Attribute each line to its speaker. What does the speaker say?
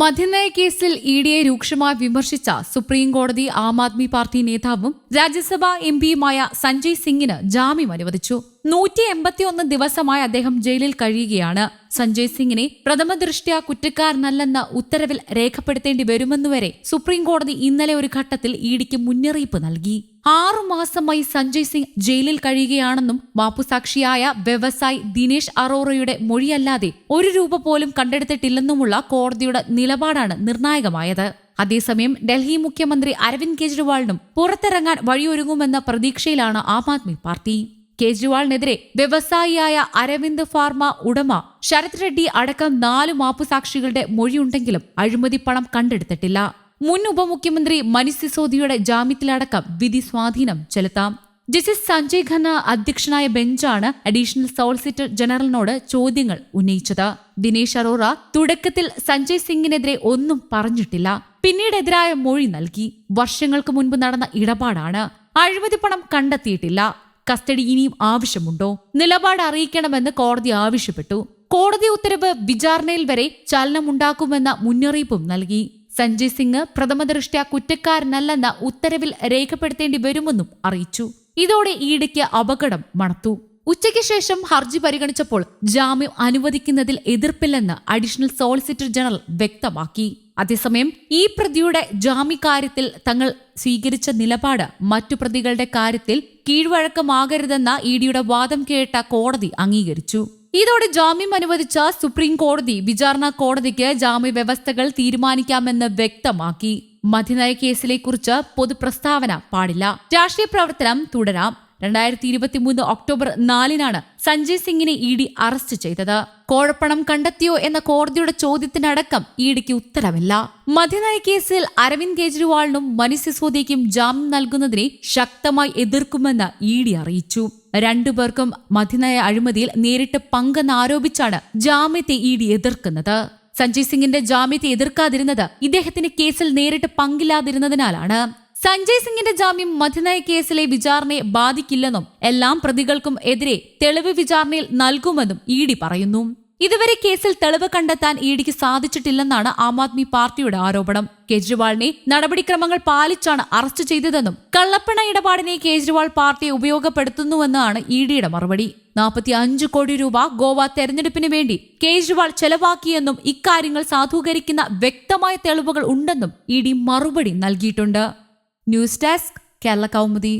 Speaker 1: മദ്യനയ കേസിൽ ഇ ഡിയെ രൂക്ഷമായി വിമർശിച്ച സുപ്രീം കോടതി ആം ആദ്മി പാർട്ടി നേതാവും രാജ്യസഭാ എംപിയുമായ സഞ്ജയ് സിംഗിന് ജാമ്യം അനുവദിച്ചു. നൂറ്റി എൺപത്തിയൊന്ന് ദിവസമായി അദ്ദേഹം ജയിലിൽ കഴിയുകയാണ്. സഞ്ജയ് സിംഗിനെ പ്രഥമ ദൃഷ്ട്യാ കുറ്റക്കാരനല്ലെന്ന ഉത്തരവിൽ രേഖപ്പെടുത്തേണ്ടി വരുമെന്നുവരെ സുപ്രീം കോടതി ഇന്നലെ ഒരു ഘട്ടത്തിൽ ഇഡിക്ക് മുന്നറിയിപ്പ് നൽകി. ആറു മാസമായി സഞ്ജയ് സിംഗ് ജയിലിൽ കഴിയുകയാണെന്നും മാപ്പുസാക്ഷിയായ വ്യവസായി ദിനേശ് അറോറയുടെ മൊഴിയല്ലാതെ ഒരു രൂപ പോലും കണ്ടെടുത്തിട്ടില്ലെന്നുമുള്ള കോടതിയുടെ നിലപാടാണ് നിർണായകമായത്. അതേസമയം ഡൽഹി മുഖ്യമന്ത്രി അരവിന്ദ് കെജ്രിവാളിനും പുറത്തിറങ്ങാൻ വഴിയൊരുങ്ങുമെന്ന പ്രതീക്ഷയിലാണ് ആം ആദ്മി പാർട്ടി. കേജ്രിവാളിനെതിരെ വ്യവസായിയായ അരവിന്ദ് ഫാർമ ഉടമ ശരത് റെഡ്ഡി അടക്കം നാല് മാപ്പുസാക്ഷികളുടെ മൊഴിയുണ്ടെങ്കിലും അഴിമതി പണം കണ്ടെടുത്തിട്ടില്ല. മുൻ ഉപമുഖ്യമന്ത്രി മനീഷ് സിസോദിയുടെ ജാമ്യത്തിലടക്കം വിധി സ്വാധീനം ചെലുത്താം. ജസ്റ്റിസ് സഞ്ജയ് ഖന്ന അധ്യക്ഷനായ ബെഞ്ചാണ് അഡീഷണൽ സോളിസിറ്റർ ജനറലിനോട് ചോദ്യങ്ങൾ ഉന്നയിച്ചത്. ദിനേശ് അറോറ തുടക്കത്തിൽ സഞ്ജയ് സിംഗിനെതിരെ ഒന്നും പറഞ്ഞിട്ടില്ല. പിന്നീട് എതിരായ മൊഴി നൽകി. വർഷങ്ങൾക്ക് മുൻപ് നടന്ന ഇടപാടാണ്. അഴിമതി പണം കണ്ടെത്തിയിട്ടില്ല. കസ്റ്റഡി ഇനിയും ആവശ്യമുണ്ടോ? നിലപാട് അറിയിക്കണമെന്ന് കോടതി ആവശ്യപ്പെട്ടു. കോടതി ഉത്തരവ് വിചാരണയിൽ വരെ ചലനമുണ്ടാക്കുമെന്ന മുന്നറിയിപ്പും നൽകി. സഞ്ജയ് സിംഗ് പ്രഥമദൃഷ്ട്യാ കുറ്റക്കാരനല്ലെന്ന ഉത്തരവിൽ രേഖപ്പെടുത്തേണ്ടി വരുമെന്നും അറിയിച്ചു. ഇതോടെ ഈടയ്ക്ക് അപകടം മണത്തു. ഉച്ചയ്ക്ക് ശേഷം ഹർജി പരിഗണിച്ചപ്പോൾ ജാമ്യം അനുവദിക്കുന്നതിൽ എതിർപ്പില്ലെന്ന് അഡീഷണൽ സോളിസിറ്റർ ജനറൽ വ്യക്തമാക്കി. അതേസമയം ഈ പ്രതിയുടെ ജാമ്യക്കാര്യത്തിൽ തങ്ങൾ സ്വീകരിച്ച നിലപാട് മറ്റു പ്രതികളുടെ കാര്യത്തിൽ കീഴ്വഴക്കമാകരുതെന്ന ഇഡിയുടെ വാദം കേട്ട കോടതി അംഗീകരിച്ചു. ഇതോടെ ജാമ്യം അനുവദിച്ച സുപ്രീം കോടതി വിചാരണ കോടതിക്ക് ജാമ്യ വ്യവസ്ഥകൾ തീരുമാനിക്കാമെന്ന് വ്യക്തമാക്കി. മദ്യനയ കേസിലെ കുറിച്ച് പൊതുപ്രസ്താവന പാടില്ല. രാഷ്ട്രീയ പ്രവർത്തനം തുടരാം. രണ്ടായിരത്തി ഇരുപത്തിമൂന്ന് ഒക്ടോബർ നാലിനാണ് സഞ്ജയ് സിംഗിനെ ഇ ഡി അറസ്റ്റ് ചെയ്തത്. കോഴപ്പണം കണ്ടെത്തിയോ എന്ന കോടതിയുടെ ചോദ്യത്തിനടക്കം ഇഡിക്ക് ഉത്തരവില്ല മദ്യനയ കേസിൽ അരവിന്ദ് കെജ്രിവാളിനും മനീഷ് സിസോദിയയ്ക്കും ജാമ്യം നൽകുന്നതിനെ ശക്തമായി എതിർക്കുമെന്ന് ഇ ഡി അറിയിച്ചു. രണ്ടുപേർക്കും മദ്യനയ അഴിമതിയിൽ നേരിട്ട് പങ്കെന്നാരോപിച്ചാണ് ജാമ്യത്തെ ഇ ഡി എതിർക്കുന്നത്. സഞ്ജയ് സിംഗിന്റെ ജാമ്യത്തെ എതിർക്കാതിരുന്നത് ഇദ്ദേഹത്തിന് കേസിൽ നേരിട്ട് പങ്കില്ലാതിരുന്നതിനാലാണ്. സഞ്ജയ് സിംഗിന്റെ ജാമ്യം മദ്യനയ കേസിലെ വിചാരണയെ ബാധിക്കില്ലെന്നും എല്ലാം പ്രതികൾക്കും എതിരെ തെളിവ് വിചാരണയിൽ നൽകുമെന്നും ഇ പറയുന്നു. ഇതുവരെ കേസിൽ തെളിവ് കണ്ടെത്താൻ ഇഡിക്ക് സാധിച്ചിട്ടില്ലെന്നാണ് ആം ആദ്മി പാർട്ടിയുടെ ആരോപണം. കേജ്രിവാളിനെ നടപടിക്രമങ്ങൾ പാലിച്ചാണ് അറസ്റ്റ് ചെയ്തതെന്നും കള്ളപ്പണ ഇടപാടിനെ കേജ്രിവാൾ പാർട്ടിയെ ഉപയോഗപ്പെടുത്തുന്നുവെന്നാണ് ഇ ഡിയുടെ മറുപടി. നാൽപ്പത്തി അഞ്ച് കോടി രൂപ ഗോവ തെരഞ്ഞെടുപ്പിന് വേണ്ടി കേജ്രിവാൾ ചെലവാക്കിയെന്നും ഇക്കാര്യങ്ങൾ സാധൂകരിക്കുന്ന വ്യക്തമായ തെളിവുകൾ ഉണ്ടെന്നും ഇ മറുപടി നൽകിയിട്ടുണ്ട്. News desk Kerala Kaumudi.